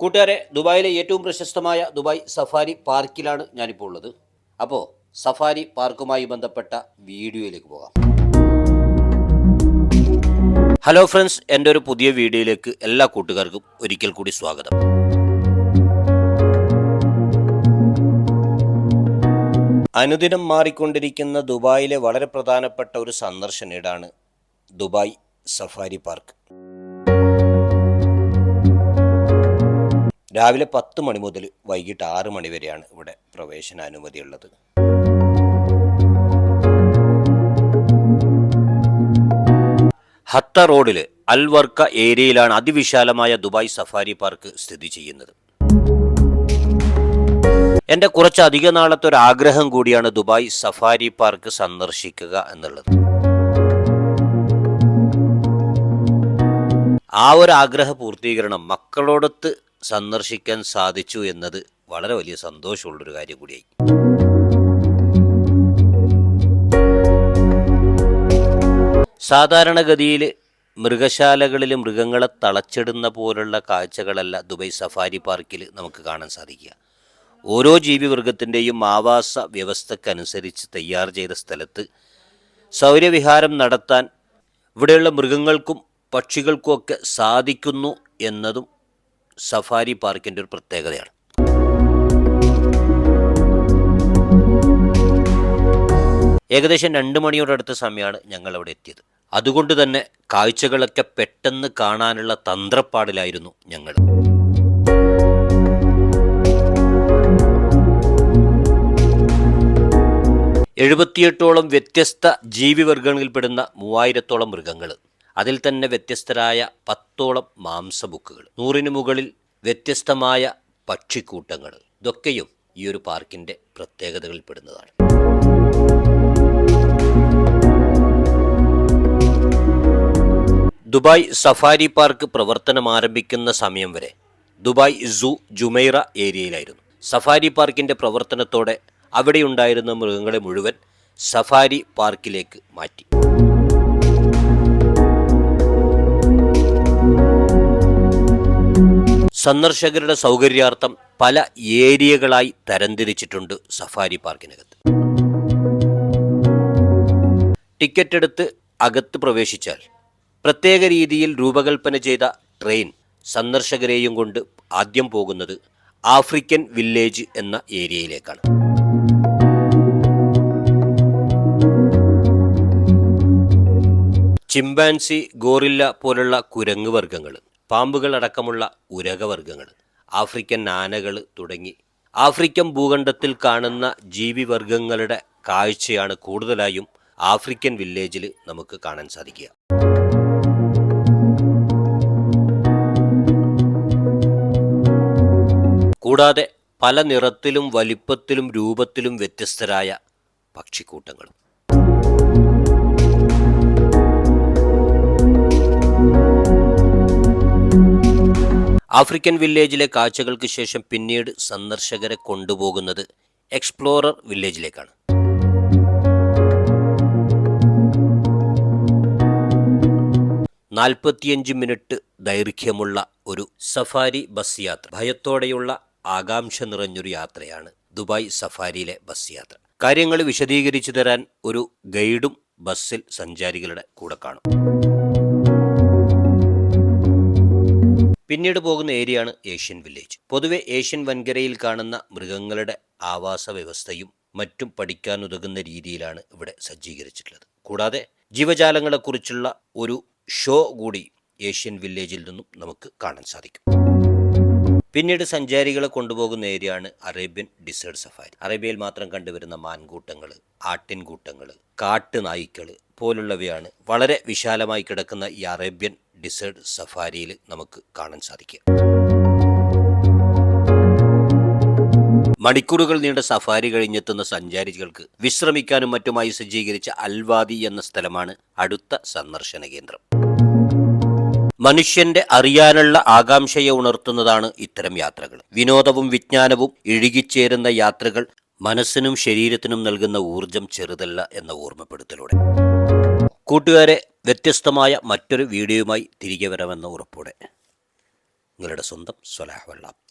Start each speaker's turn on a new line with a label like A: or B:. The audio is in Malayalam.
A: കൂട്ടുകാരെ ദുബായിലെ ഏറ്റവും പ്രശസ്തമായ ദുബായ് സഫാരി പാർക്കിലാണ് ഞാനിപ്പോൾ ഉള്ളത്. അപ്പോൾ സഫാരി പാർക്കുമായി ബന്ധപ്പെട്ട വീഡിയോയിലേക്ക് പോകാം. ഹലോ ഫ്രണ്ട്സ് എന്റെ ഒരു പുതിയ വീഡിയോയിലേക്ക് എല്ലാ കൂട്ടുകാർക്കും ഒരിക്കൽ കൂടി സ്വാഗതം. അനുദിനം മാറിക്കൊണ്ടിരിക്കുന്ന ദുബായിലെ വളരെ പ്രധാനപ്പെട്ട ഒരു സന്ദർശന ഇടാണ് ദുബായ് സഫാരി പാർക്ക്. രാവിലെ പത്ത് മണി മുതൽ വൈകിട്ട് ആറ് മണി വരെയാണ് ഇവിടെ പ്രവേശനാനുമതിയുള്ളത് ഹത്ത റോഡിൽ അൽവർക്ക ഏരിയയിലാണ് അതിവിശാലമായ ദുബായ് സഫാരി പാർക്ക് സ്ഥിതി ചെയ്യുന്നത്. എന്റെ കുറച്ച് അധിക നാളത്തെ ഒരു ആഗ്രഹം കൂടിയാണ് ദുബായ് സഫാരി പാർക്ക് സന്ദർശിക്കുക എന്നുള്ളത്. ആ ഒരു ആഗ്രഹ പൂർത്തീകരണം മക്കളോടൊത്ത് സന്ദർശിക്കാൻ സാധിച്ചു എന്നത് വളരെ വലിയ സന്തോഷമുള്ളൊരു കാര്യം കൂടിയായി. സാധാരണഗതിയിൽ മൃഗശാലകളിൽ മൃഗങ്ങളെ തളച്ചിടുന്ന പോലുള്ള കാഴ്ചകളല്ല ദുബൈ സഫാരി പാർക്കിൽ നമുക്ക് കാണാൻ സാധിക്കുക. ഓരോ ജീവിവർഗത്തിന്റെയും ആവാസ വ്യവസ്ഥക്കനുസരിച്ച് തയ്യാർ ചെയ്ത സ്ഥലത്ത് സൗരവിഹാരം നടത്താൻ ഇവിടെയുള്ള മൃഗങ്ങൾക്കും പക്ഷികൾക്കുമൊക്കെ സാധിക്കുന്നു എന്നതും സഫാരി പാർക്കിന്റെ ഒരു പ്രത്യേകതയാണ്. ഏകദേശം രണ്ട് മണിയോടടുത്ത സമയമാണ് ഞങ്ങൾ അവിടെ എത്തിയത്. അതുകൊണ്ട് തന്നെ കാഴ്ചകളൊക്കെ പെട്ടെന്ന് കാണാനുള്ള തന്ത്രപ്പാടിലായിരുന്നു ഞങ്ങൾ. എഴുപത്തിയെട്ടോളം വ്യത്യസ്ത ജീവിവർഗങ്ങളിൽപ്പെടുന്ന മൂവായിരത്തോളം മൃഗങ്ങൾ അതിൽ തന്നെ വ്യത്യസ്തരായ പത്തോളം മാംസ ബുക്കുകൾ നൂറിനു മുകളിൽ വ്യത്യസ്തമായ പക്ഷിക്കൂട്ടങ്ങൾ. ഇതൊക്കെയും ഈ ഒരു പാർക്കിന്റെ പ്രത്യേകതകളിൽ പെടുന്നതാണ്. ദുബായ് സഫാരി പാർക്ക് പ്രവർത്തനം ആരംഭിക്കുന്ന സമയം വരെ ദുബായ് സൂ ജുമൈറ ഏരിയയിലായിരുന്നു. സഫാരി പാർക്കിന്റെ പ്രവർത്തനത്തോടെ അവിടെയുണ്ടായിരുന്ന മൃഗങ്ങളെ മുഴുവൻ സഫാരി പാർക്കിലേക്ക് മാറ്റി. സന്ദർശകരുടെ സൗകര്യാർത്ഥം പല ഏരിയകളായി തരംതിരിച്ചിട്ടുണ്ട് സഫാരി പാർക്കിനകത്ത്. ടിക്കറ്റ് എടുത്ത് അകത്ത് പ്രവേശിച്ചാൽ പ്രത്യേക രീതിയിൽ രൂപകൽപ്പന ചെയ്ത ട്രെയിൻ സന്ദർശകരെയും കൊണ്ട് ആദ്യം പോകുന്നത് ആഫ്രിക്കൻ വില്ലേജ് എന്ന ഏരിയയിലേക്കാണ്. ചിമ്പാൻസി ഗോറില്ല പോലുള്ള കുരങ്ങ് വർഗങ്ങൾ പാമ്പുകൾ അടക്കമുള്ള ഉരകവർഗങ്ങൾ ആഫ്രിക്കൻ ആനകൾ തുടങ്ങി. ആഫ്രിക്കൻ ഭൂഖണ്ഡത്തിൽ കാണുന്ന ജീവിവർഗങ്ങളുടെ കാഴ്ചയാണ് കൂടുതലായും ആഫ്രിക്കൻ വില്ലേജിൽ നമുക്ക് കാണാൻ സാധിക്കുക. കൂടാതെ പല നിറത്തിലും വലിപ്പത്തിലും രൂപത്തിലും വ്യത്യസ്തരായ പക്ഷിക്കൂട്ടങ്ങളും. ആഫ്രിക്കൻ വില്ലേജിലെ കാഴ്ചകൾക്ക് ശേഷം പിന്നീട് സന്ദർശകരെ കൊണ്ടുപോകുന്നത് എക്സ്പ്ലോറർ വില്ലേജിലേക്കാണ്. നാൽപ്പത്തിയഞ്ച് മിനിറ്റ് ദൈർഘ്യമുള്ള ഒരു സഫാരി ബസ് യാത്ര. ഭയത്തോടെയുള്ള ആകാംക്ഷ നിറഞ്ഞൊരു യാത്രയാണ് ദുബായ് സഫാരിയിലെ ബസ് യാത്ര. കാര്യങ്ങൾ വിശദീകരിച്ചു തരാൻ ഒരു ഗൈഡും ബസ്സിൽ സഞ്ചാരികളുടെ കൂടെ കാണും. പിന്നീട് പോകുന്ന ഏരിയയാണ് ഏഷ്യൻ വില്ലേജ്. പൊതുവെ ഏഷ്യൻ വൻകരയിൽ കാണുന്ന മൃഗങ്ങളുടെ ആവാസ വ്യവസ്ഥയും മറ്റും പഠിക്കാനുതകുന്ന രീതിയിലാണ് ഇവിടെ സജ്ജീകരിച്ചിട്ടുള്ളത്. കൂടാതെ ജീവജാലങ്ങളെക്കുറിച്ചുള്ള ഒരു ഷോ കൂടി ഏഷ്യൻ വില്ലേജിൽ നിന്നും നമുക്ക് കാണാൻ സാധിക്കും. പിന്നീട് സഞ്ചാരികളെ കൊണ്ടുപോകുന്ന ഏരിയയാണ് അറേബ്യൻ ഡിസേർട്ട് സഫാരി. അറേബ്യയിൽ മാത്രം കണ്ടുവരുന്ന മാൻകൂട്ടങ്ങൾ ആട്ടിൻകൂട്ടങ്ങൾ കാട്ടുനായ്ക്കൾ പോലുള്ളവയാണ് വളരെ വിശാലമായി കിടക്കുന്ന ഈ അറേബ്യൻ ഡിസേർട്ട് സഫാരിയിൽ നമുക്ക് കാണാൻ സാധിക്കുക മണിക്കൂറുകൾ നീണ്ട സഫാരി കഴിഞ്ഞെത്തുന്ന സഞ്ചാരികൾക്ക് വിശ്രമിക്കാനും മറ്റുമായി സജ്ജീകരിച്ച അൽവാദി എന്ന സ്ഥലമാണ് അടുത്ത സന്ദർശന കേന്ദ്രം. മനുഷ്യന്റെ അറിയാനുള്ള ആകാംക്ഷയെ ഉണർത്തുന്നതാണ് ഇത്തരം യാത്രകൾ. വിനോദവും വിജ്ഞാനവും ഇഴുകിച്ചേരുന്ന യാത്രകൾ മനസ്സിനും ശരീരത്തിനും നൽകുന്ന ഊർജം ചെറുതല്ല എന്ന ഓർമ്മപ്പെടുത്തലോടെ. കൂട്ടുകാരെ വ്യത്യസ്തമായ മറ്റൊരു വീഡിയോയുമായി തിരികെ വരാമെന്ന ഉറപ്പോടെ. നിങ്ങളുടെ സ്വന്തം സ്വലാഹ് വെള്ളാം.